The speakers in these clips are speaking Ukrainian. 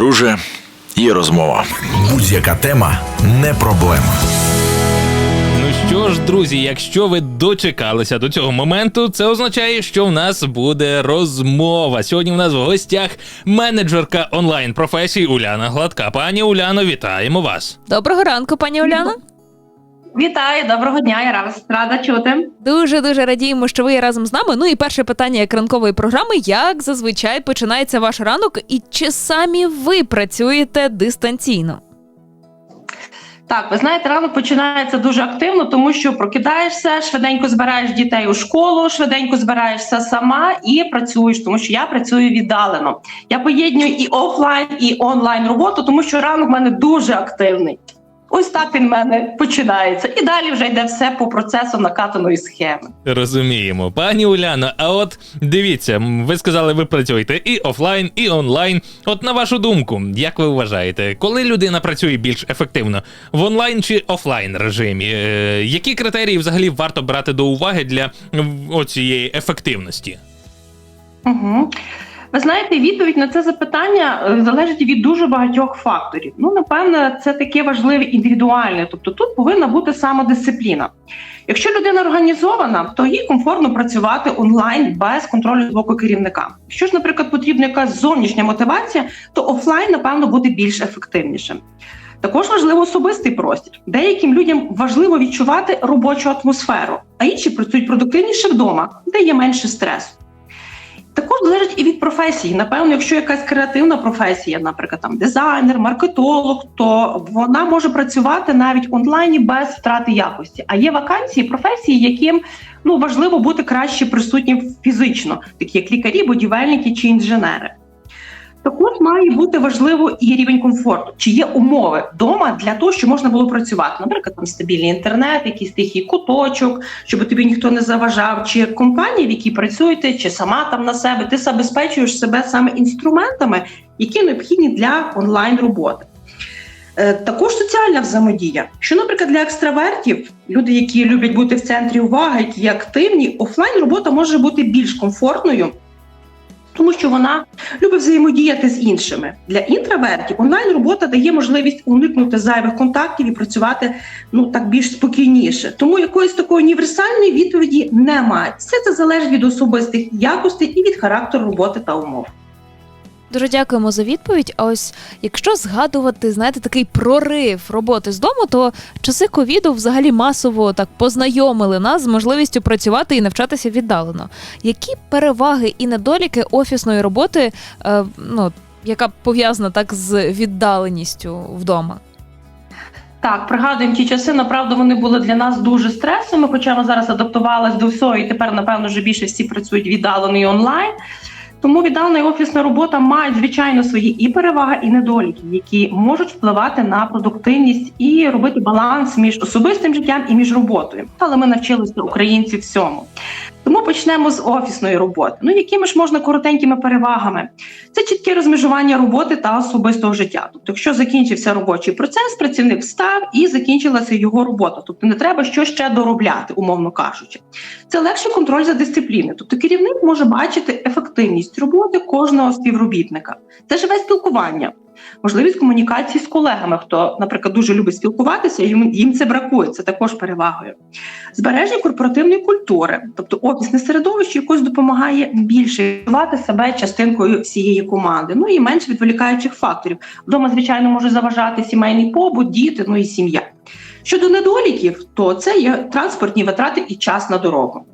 друже, є розмова. Будь-яка тема не проблема. Ну що ж, друзі, якщо ви дочекалися до цього моменту, це означає, що в нас буде розмова. Сьогодні в нас в гостях менеджерка онлайн професії Уляна Гладка. Пані Уляно, вітаємо вас. Доброго ранку, пані Уляна. Вітаю, доброго дня, я раз рада чути. Дуже дуже радіємо, що ви є разом з нами. Ну і перше питання як ранкової програми: як зазвичай починається ваш ранок, і чи самі ви працюєте дистанційно? Так, ви знаєте, ранок починається дуже активно, тому що прокидаєшся, швиденько збираєш дітей у школу, швиденько збираєшся сама і працюєш, тому що я працюю віддалено. Я поєднюю і офлайн, і онлайн роботу, тому що ранок в мене дуже активний. Ось так він в мене починається. І далі вже йде все по процесу накатаної схеми. Розуміємо, пані Уляно. А от дивіться, ви сказали, ви працюєте і офлайн, і онлайн. От на вашу думку, як ви вважаєте, коли людина працює більш ефективно в онлайн чи офлайн режимі? Е, які критерії взагалі варто брати до уваги для оцієї ефективності? Угу. Ви знаєте, відповідь на це запитання е, залежить від дуже багатьох факторів. Ну, напевно, це таке важливе індивідуальне. Тобто тут повинна бути самодисципліна. Якщо людина організована, то їй комфортно працювати онлайн без контролю з боку керівника. Якщо ж, наприклад, потрібна якась зовнішня мотивація, то офлайн, напевно, буде більш ефективнішим. Також важливо особистий простір. Деяким людям важливо відчувати робочу атмосферу, а інші працюють продуктивніше вдома, де є менше стресу. Також залежить і від професії. Напевно, якщо якась креативна професія, наприклад, там дизайнер, маркетолог, то вона може працювати навіть онлайні без втрати якості. А є вакансії, професії, яким ну важливо бути краще присутнім фізично, такі як лікарі, будівельники чи інженери. Також має бути важливо і рівень комфорту, чи є умови вдома для того, щоб можна було працювати. Наприклад, там стабільний інтернет, якийсь тихий куточок, щоб тобі ніхто не заважав, чи компанія, в якій працюєте, чи сама там на себе, ти забезпечуєш себе саме інструментами, які необхідні для онлайн роботи. Е, Також соціальна взаємодія. Що, наприклад, для екстравертів, люди, які люблять бути в центрі уваги, які є активні, офлайн робота може бути більш комфортною, тому що вона любить взаємодіяти з іншими. Для інтровертів онлайн робота дає можливість уникнути зайвих контактів і працювати ну так більш спокійніше. Тому якоїсь такої універсальної відповіді немає. Все це залежить від особистих якостей і від характеру роботи та умов. Дуже дякуємо за відповідь. А ось якщо згадувати, знаєте, такий прорив роботи з дому, то часи ковіду взагалі масово так познайомили нас з можливістю працювати і навчатися віддалено. Які переваги і недоліки офісної роботи, е, ну яка пов'язана так з віддаленістю вдома? Так, пригадуємо ті часи. Направду вони були для нас дуже стресовими, хоча ми зараз адаптувалися до всього, і тепер, напевно, вже більше всі працюють віддалено і онлайн. Тому віддалена і офісна робота мають звичайно свої і переваги, і недоліки, які можуть впливати на продуктивність і робити баланс між особистим життям і між роботою. Але ми навчилися українці всьому. Тому почнемо з офісної роботи. Ну якими ж можна коротенькими перевагами? Це чітке розмежування роботи та особистого життя. Тобто, якщо закінчився робочий процес, працівник встав і закінчилася його робота. Тобто не треба що ще доробляти, умовно кажучи. Це легший контроль за дисципліною. Тобто керівник може бачити ефективність роботи кожного співробітника. Це живе спілкування. Можливість комунікації з колегами, хто, наприклад, дуже любить спілкуватися, їм, їм це бракує, це також перевагою. Збереження корпоративної культури, тобто офісне середовище якось допомагає більше відчувати себе частинкою всієї команди. Ну і менше відволікаючих факторів. Вдома, звичайно, може заважати сімейний побут, діти, ну і сім'я. Щодо недоліків, то це є транспортні витрати і час на дорогу.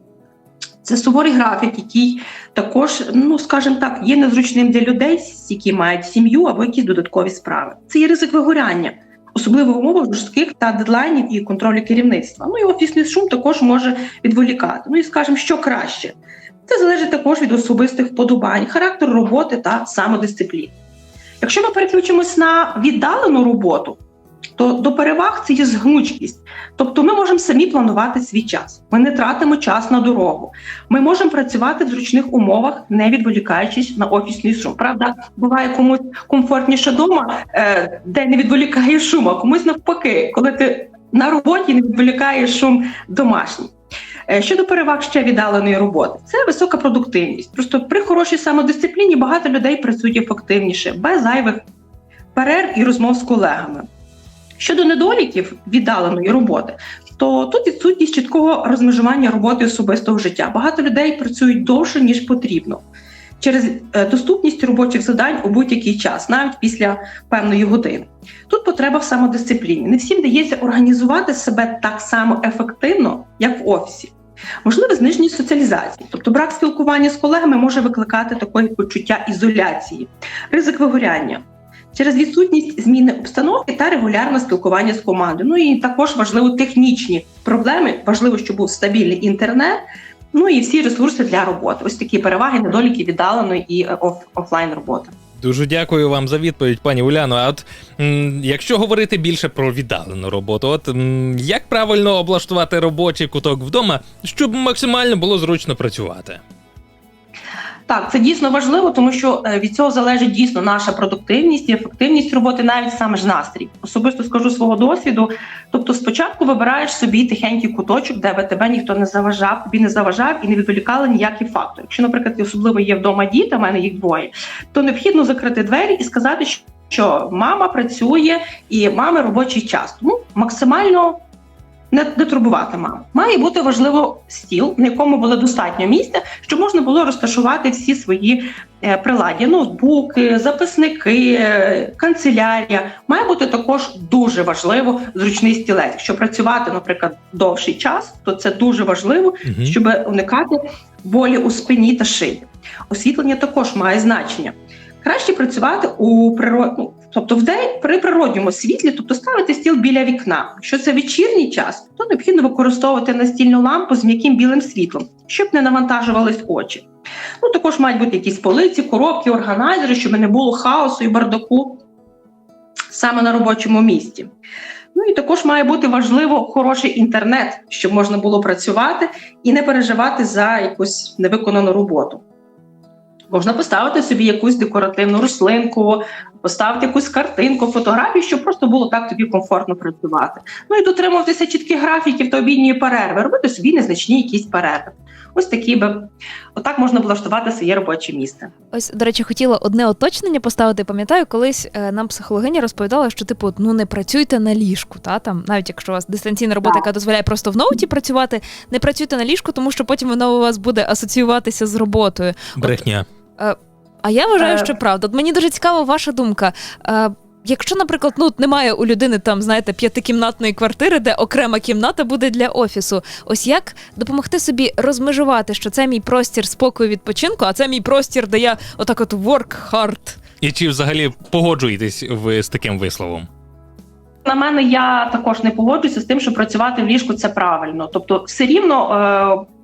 Це суворий графік, який також, ну скажімо так, є незручним для людей, які мають сім'ю або якісь додаткові справи. Це є ризик вигоряння, особливо в умовах жорстких та дедлайнів і контролю керівництва. Ну і офісний шум також може відволікати. Ну і скажімо, що краще. Це залежить також від особистих вподобань, характеру роботи та самодисципліни. Якщо ми переключимось на віддалену роботу, то до переваг це є згнучкість. Тобто ми можемо самі планувати свій час. Ми не тратимо час на дорогу. Ми можемо працювати в зручних умовах, не відволікаючись на офісний шум. Правда, буває комусь комфортніше вдома, е, де не відволікає а комусь навпаки, коли ти на роботі не відволікаєш шум домашній. Е, Щодо переваг ще віддаленої роботи, це висока продуктивність. Просто при хорошій самодисципліні багато людей працюють ефективніше, без зайвих перерв і розмов з колегами. Щодо недоліків віддаленої роботи, то тут відсутність чіткого розмежування роботи особистого життя. Багато людей працюють довше ніж потрібно через е, доступність робочих завдань у будь-який час, навіть після певної години. Тут потреба в самодисципліні. Не всім дається організувати себе так само ефективно, як в офісі. Можливе зниження соціалізації, тобто брак спілкування з колегами може викликати таке почуття ізоляції, ризик вигоряння через відсутність зміни обстановки та регулярне спілкування з командою. Ну і також важливо технічні проблеми. Важливо, щоб був стабільний інтернет. Ну і всі ресурси для роботи. Ось такі переваги, недоліки віддаленої і е, оф- офлайн роботи. Дуже дякую вам за відповідь, пані Уляно. А от м, якщо говорити більше про віддалену роботу, от м, як правильно облаштувати робочий куток вдома, щоб максимально було зручно працювати? Так, це дійсно важливо, тому що е, від цього залежить дійсно наша продуктивність і ефективність роботи, навіть саме ж настрій. Особисто скажу свого досвіду. Тобто, спочатку вибираєш собі тихенький куточок, де би тебе ніхто не заважав, тобі не заважав і не відволікали ніякі фактори. Якщо, наприклад, особливо є вдома діти, в мене їх двоє, то необхідно закрити двері і сказати, що- мама працює і мами робочий час. Тому максимально не, не турбувати маму. Має бути важливо стіл, на якому було достатньо місця, щоб можна було розташувати всі свої е, приладдя, ноутбуки, записники, е, канцелярія. Має бути також дуже важливо зручний стілець. Якщо працювати, наприклад, довший час, то це дуже важливо, Мгм. щоб уникати болі у спині та шиї. Освітлення також має значення. Краще працювати у природ... тобто в день при природньому світлі, тобто ставити стіл біля вікна. Якщо це вечірній час, то необхідно використовувати настільну лампу з м'яким білим світлом, щоб не навантажувались очі. Ну, також мають бути якісь полиці, коробки, органайзери, щоб не було хаосу і бардаку саме на робочому місці. Ну і також має бути важливо хороший інтернет, щоб можна було працювати і не переживати за якусь невиконану роботу. Можна поставити собі якусь декоративну рослинку, поставити якусь картинку, фотографію, щоб просто було так тобі комфортно працювати. Ну і дотримуватися чітких графіків та обідньої перерви, робити собі незначні якісь перерви. Ось такі би отак можна влаштувати своє робоче місце. Ось, до речі, хотіла одне уточнення поставити. Пам'ятаю, колись е, нам психологиня розповідала, що типу, ну не працюйте на ліжку, та там, навіть якщо у вас дистанційна робота, Так. яка дозволяє просто в ноуті працювати, не працюйте на ліжку, тому що потім воно у вас буде асоціюватися з роботою. Брехня. А я вважаю, Е. що правда. От мені дуже цікава ваша думка. Е, Якщо, наприклад, ну немає у людини там, знаєте, п'ятикімнатної квартири, де окрема кімната буде для офісу, ось як допомогти собі розмежувати, що це мій простір спокою відпочинку, а це мій простір, де я отак от work hard. І чи взагалі погоджуєтесь ви з таким висловом? На мене я також не погоджуюся з тим, що працювати в ліжку це правильно. Тобто, все рівно е,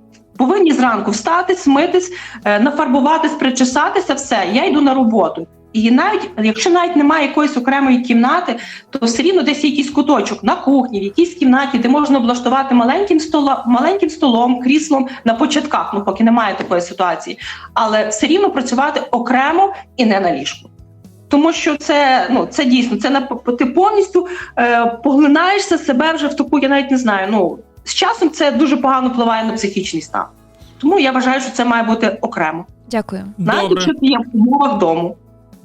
повинні зранку встати, смитись, е, нафарбуватись, причесатися, все, я йду на роботу. І навіть якщо навіть немає якоїсь окремої кімнати, то все рівно десь є якийсь куточок на кухні, в якійсь кімнаті, де можна облаштувати маленьким столом, маленьким столом, кріслом на початках, ну поки немає такої ситуації, але все рівно працювати окремо і не на ліжку. Тому що це ну це дійсно це на ти повністю е, поглинаєшся себе вже в таку, я навіть не знаю. Ну з часом це дуже погано впливає на психічний стан. Тому я вважаю, що це має бути окремо, Дякую. навіть Добре. якщо ти є в умовах дому.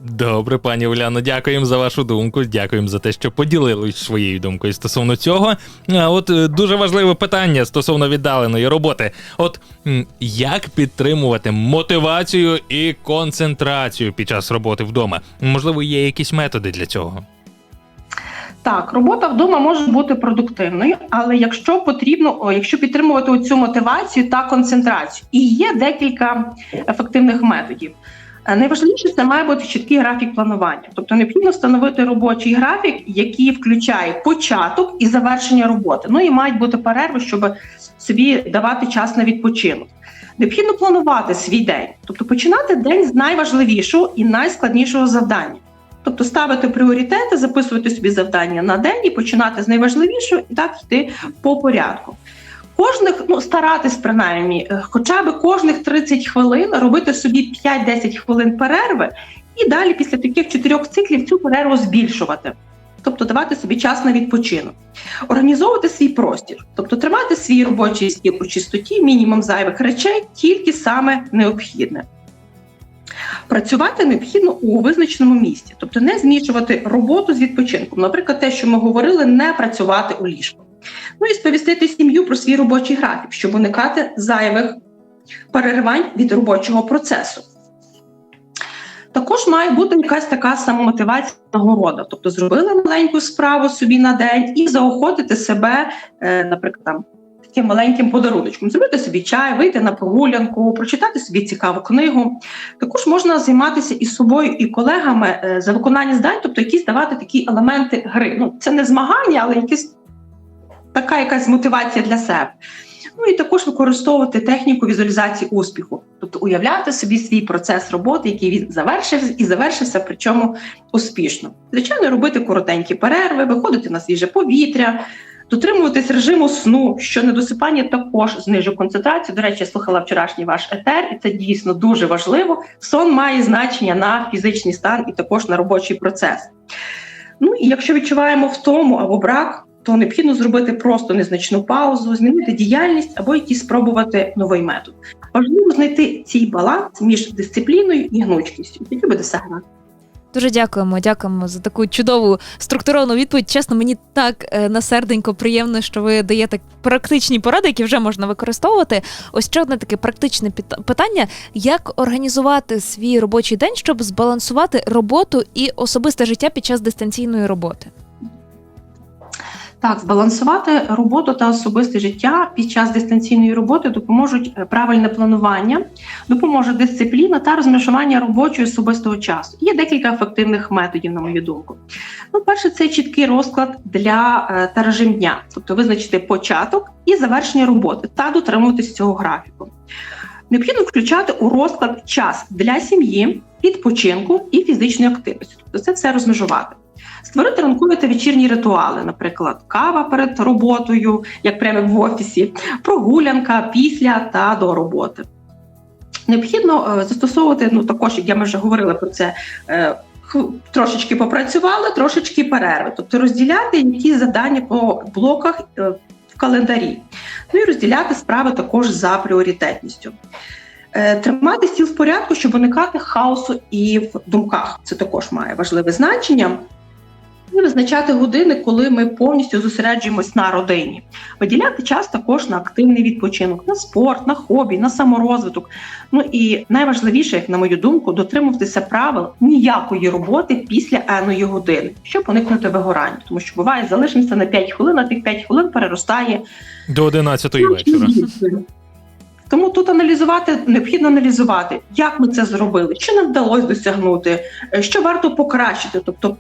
Добре, пані Уляно, дякуємо за вашу думку. Дякуємо за те, що поділились своєю думкою стосовно цього. А от е, дуже важливе питання стосовно віддаленої роботи. От як підтримувати мотивацію і концентрацію під час роботи вдома? Можливо, є якісь методи для цього. Так, робота вдома може бути продуктивною, але якщо потрібно, якщо підтримувати цю мотивацію та концентрацію, і є декілька ефективних методів. Е, Найважливіше це має бути чіткий графік планування, тобто необхідно встановити робочий графік, який включає початок і завершення роботи. Ну і мають бути перерви, щоб собі давати час на відпочинок. Необхідно планувати свій день, тобто починати день з найважливішого і найскладнішого завдання. Тобто ставити пріоритети, записувати собі завдання на день і починати з найважливішого, і так йти по порядку. Кожних, ну старатись принаймні, е, хоча б кожних 30 хвилин робити собі 5-10 хвилин перерви, і далі після таких чотирьох циклів цю перерву збільшувати. Тобто давати собі час на відпочинок, організовувати свій простір, тобто тримати свій робочий стіл у чистоті, мінімум зайвих речей, тільки саме необхідне. Працювати необхідно у визначеному місці, тобто не змішувати роботу з відпочинком. Наприклад, те, що ми говорили, не працювати у ліжку. Ну і сповістити сім'ю про свій робочий графік, щоб уникати зайвих переривань від робочого процесу. Також має бути якась така самомотивація нагорода, тобто зробили маленьку справу собі на день і заохотити себе, е, наприклад, там таким маленьким подаруночком, зробити собі чай, вийти на прогулянку, прочитати собі цікаву книгу. Також можна займатися і собою, і колегами е, за виконання здань, тобто якісь давати такі елементи гри. Ну це не змагання, але якісь така якась мотивація для себе. Ну і також використовувати техніку візуалізації успіху, тобто уявляти собі свій процес роботи, який він завершив і завершився, причому успішно. Звичайно, робити коротенькі перерви, виходити на свіже повітря, дотримуватись режиму сну, що недосипання також знижує концентрацію. До речі, я слухала вчорашній ваш етер, і це дійсно дуже важливо. Сон має значення на фізичний стан і також на робочий процес. Ну і якщо відчуваємо втому або брак, то необхідно зробити просто незначну паузу, змінити діяльність або якийсь спробувати новий метод. Важливо знайти цей баланс між дисципліною і гнучкістю. І тоді буде все гаразд. Дуже дякуємо, дякуємо за таку чудову структуровану відповідь. Чесно, мені так е, на серденько приємно, що ви даєте практичні поради, які вже можна використовувати. Ось ще одне таке практичне питання: як організувати свій робочий день, щоб збалансувати роботу і особисте життя під час дистанційної роботи? Так, збалансувати роботу та особисте життя під час дистанційної роботи допоможуть е, правильне планування, допоможе дисципліна та розмежування робочого і особистого часу. Є декілька ефективних методів, на мою думку. Ну, перше, це чіткий розклад для е, та режим дня, тобто визначити початок і завершення роботи та дотримуватись цього графіку. Необхідно включати у розклад час для сім'ї, відпочинку і фізичної активності. Тобто це все розмежувати. Створити ранкові та вечірні ритуали, наприклад, кава перед роботою, як прямо в офісі, прогулянка після та до роботи. Необхідно е, застосовувати, ну також, як ми вже говорили про це, е, трошечки попрацювали, трошечки перерви, тобто розділяти якісь завдання по блоках е, в календарі. Ну і розділяти справи також за пріоритетністю. Тримати стіл в порядку, щоб уникати хаосу і в думках. Це також має важливе значення. І визначати години, коли ми повністю зосереджуємось на родині. Виділяти час також на активний відпочинок, на спорт, на хобі, на саморозвиток. Ну і найважливіше, як на мою думку, дотримуватися правил ніякої роботи після еної години, щоб уникнути вигорання. Тому що буває, залишимося на 5 хвилин, а тих 5 хвилин переростає До 11 вечора. тому тут аналізувати необхідно аналізувати, як ми це зробили, що нам вдалося досягнути, е, що варто покращити, тобто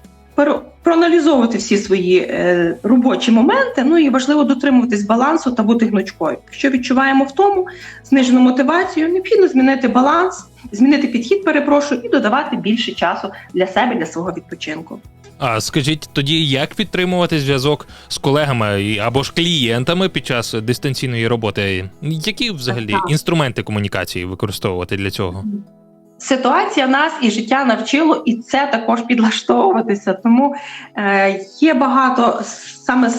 проаналізовувати всі свої е, робочі моменти. Ну і важливо дотримуватись балансу та бути гнучкою. Якщо відчуваємо в тому знижену мотивацію, необхідно змінити баланс, змінити підхід, перепрошую, і додавати більше часу для себе, для свого відпочинку. А скажіть тоді, як підтримувати зв'язок з колегами або ж клієнтами під час дистанційної роботи? Які взагалі інструменти комунікації використовувати для цього? Ситуація нас і життя навчило, і це також підлаштовуватися. Тому е, є багато саме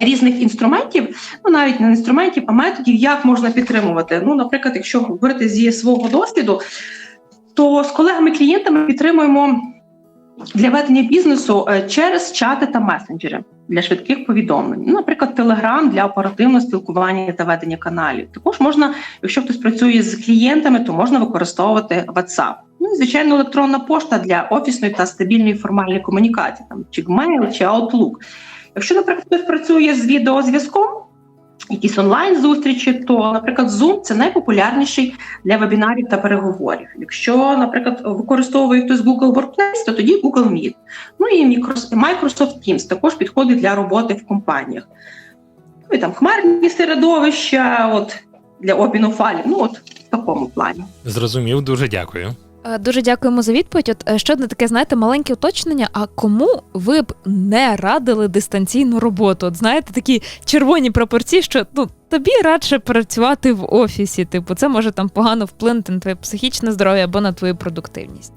різних інструментів, ну навіть не інструментів, а методів, як можна підтримувати. Ну, наприклад, якщо говорити зі свого досвіду, то з колегами-клієнтами підтримуємо для ведення бізнесу е, через чати та месенджери для швидких повідомлень. Ну, наприклад, Telegram для оперативного спілкування та ведення каналів. Також можна Якщо хтось працює з клієнтами, то можна використовувати WhatsApp. Ну і звичайно, електронна пошта для офісної та стабільної формальної комунікації, там чи Gmail, чи Outlook. Якщо, наприклад, хтось працює з відеозв'язком, якісь онлайн зустрічі, то, наприклад, Zoom це найпопулярніший для вебінарів та переговорів. Якщо, наприклад, використовує хтось Google Workplace, то тоді Google Meet. Ну і Microsoft Teams також підходить для роботи в компаніях. Ну і там хмарні середовища, от для обміну файлів. Ну от в такому плані. Зрозумів, дуже дякую. Е, Дуже дякуємо за відповідь. От е, ще одне таке, знаєте, маленьке уточнення. А кому ви б не радили дистанційну роботу? От знаєте, такі червоні пропорції, що ну тобі радше працювати в офісі. Типу, це може там погано вплинути на твоє психічне здоров'я або на твою продуктивність.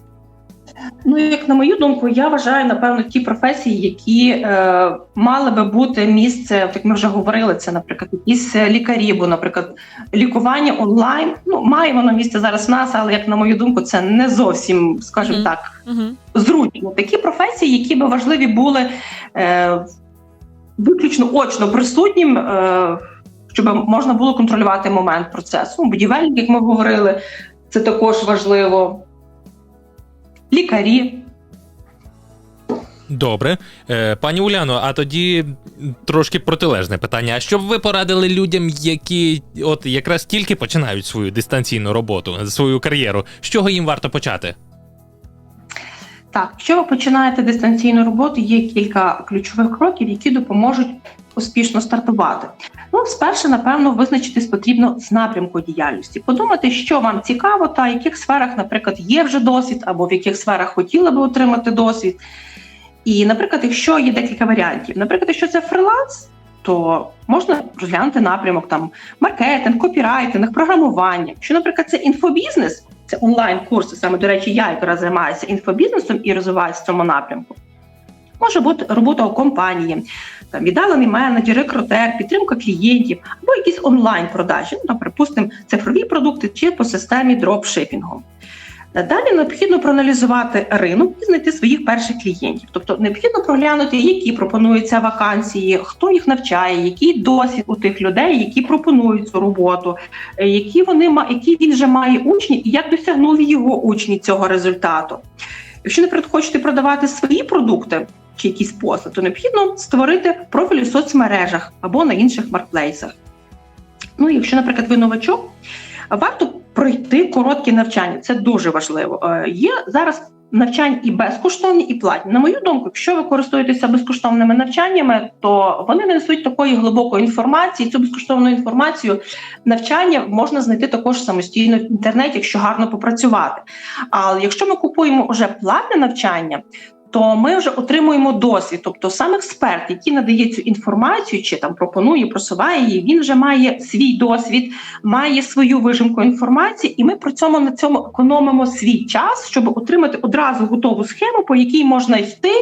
Ну, як на мою думку, я вважаю, напевно, ті професії, які е, мали би бути місце, як ми вже говорили, це, наприклад, якісь лікарі, бо, наприклад, лікування онлайн, ну, має воно місце зараз в нас, але як на мою думку, це не зовсім, скажімо Мгм. так, Угу. зручно. Такі професії, які би важливі були е, виключно очно присутнім, е, щоб можна було контролювати момент процесу. Будівельник, як ми говорили, це також важливо. Лікарі. Добре. Е, пані Уляно, а тоді трошки протилежне питання. А що б ви порадили людям, які от якраз тільки починають свою дистанційну роботу, свою кар'єру? З чого їм варто почати? Так, якщо ви починаєте дистанційну роботу, є кілька ключових кроків, які допоможуть успішно стартувати. Ну, спершу, напевно, визначитись потрібно з напрямку діяльності, подумати, що вам цікаво, та в яких сферах, наприклад, є вже досвід, або в яких сферах хотіли би отримати досвід. І, наприклад, якщо є декілька варіантів, наприклад, якщо це фриланс, то можна розглянути напрямок там маркетинг, копірайтинг, програмування. Якщо, наприклад, це інфобізнес, це онлайн-курси. Саме до речі, я якраз займаюся інфобізнесом і розвиваюся в цьому напрямку. Може бути робота у компанії, там віддалений менеджер, рекрутер, підтримка клієнтів або якісь онлайн-продажі, ну, припустимо, цифрові продукти чи по системі дропшипінгу. Далі необхідно проаналізувати ринок і знайти своїх перших клієнтів. Тобто необхідно проглянути, які пропонуються вакансії, хто їх навчає, який досвід у тих людей, які пропонують цю роботу, е, які вони які він вже має учні, і як досягнули його учні цього результату. Якщо, наприклад, хочете продавати свої продукти чи якісь послуги, то необхідно створити профіль у соцмережах або на інших маркетплейсах. Ну, якщо, наприклад, ви новачок, варто пройти короткі навчання. Це дуже важливо. Е, Є зараз навчання і безкоштовні, і платні. На мою думку, якщо ви користуєтеся безкоштовними навчаннями, то вони не несуть такої глибокої інформації. Цю безкоштовну інформацію навчання можна знайти також самостійно в інтернеті, якщо гарно попрацювати. Але якщо ми купуємо вже платне навчання, то ми вже отримуємо досвід. Тобто сам експерт, який надає цю інформацію, чи там пропонує, просуває її, він вже має свій досвід, має свою вижимку інформації, і ми при цьому на цьому економимо свій час, щоб отримати одразу готову схему, по якій можна йти,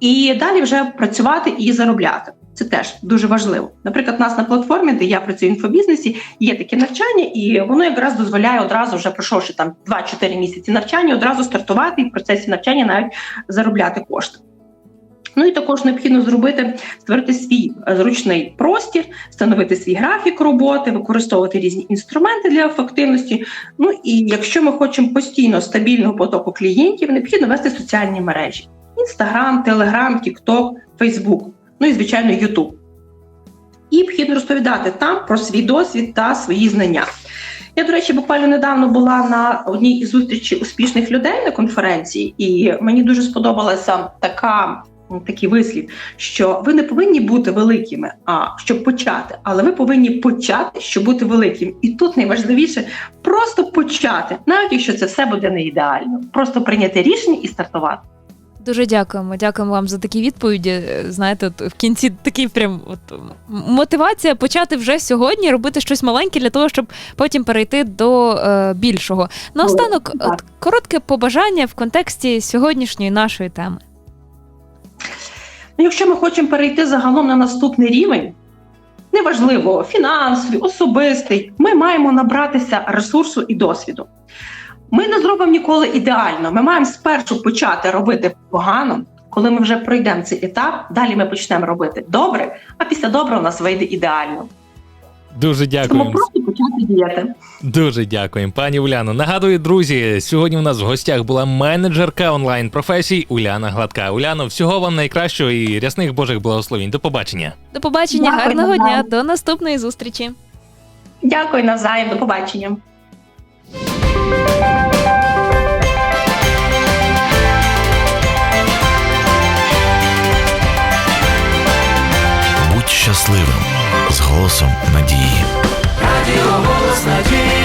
і далі вже працювати і заробляти. Це теж дуже важливо. Наприклад, у нас на платформі, де я працюю в інфобізнесі, є таке навчання, і воно якраз дозволяє одразу, вже пройшовши там 2-4 місяці навчання, одразу стартувати і в процесі навчання навіть заробляти кошти. Ну і також необхідно зробити створити свій е, зручний простір, встановити свій графік роботи, використовувати різні інструменти для ефективності. Ну і якщо ми хочемо постійно стабільного потоку клієнтів, необхідно вести соціальні мережі: Інстаграм, Телеграм, Тікток, Фейсбук, ну і звичайно, Ютуб. І необхідно розповідати там про свій досвід та свої знання. Я, до речі, буквально недавно була на одній із зустрічей успішних людей на конференції, і мені дуже сподобалася така. Такий вислів, що ви не повинні бути великими, а щоб почати, але ви повинні почати, щоб бути великим. І тут найважливіше просто почати, навіть якщо це все буде не ідеально, просто прийняти рішення і стартувати. Дуже дякуємо. Дякуємо вам за такі відповіді. Е, Знаєте, от в кінці такий прям от мотивація почати вже сьогодні робити щось маленьке для того, щоб потім перейти до е, більшого. Наостанок, от коротке побажання в контексті сьогоднішньої нашої теми. Ну, якщо ми хочемо перейти загалом на наступний рівень, неважливо, фінансовий, особистий, ми маємо набратися ресурсу і досвіду. Ми не зробимо ніколи ідеально. Ми маємо спершу почати робити погано. Коли ми вже пройдемо цей етап, далі ми почнемо робити добре, а після добре у нас вийде ідеально. Дуже Тому дякуємо. просто почати діяти. Дуже дякуємо, пані Уляно. Нагадую, друзі, сьогодні у нас в гостях була менеджерка онлайн професій Уляна Гладка. Уляно, всього вам найкращого і рясних божих благословень. До побачення. До побачення, Дякую, гарного дня, до наступної зустрічі. Дякую навзаєм, до побачення. Будь щасливим з голосом надії. Радіо голос надії.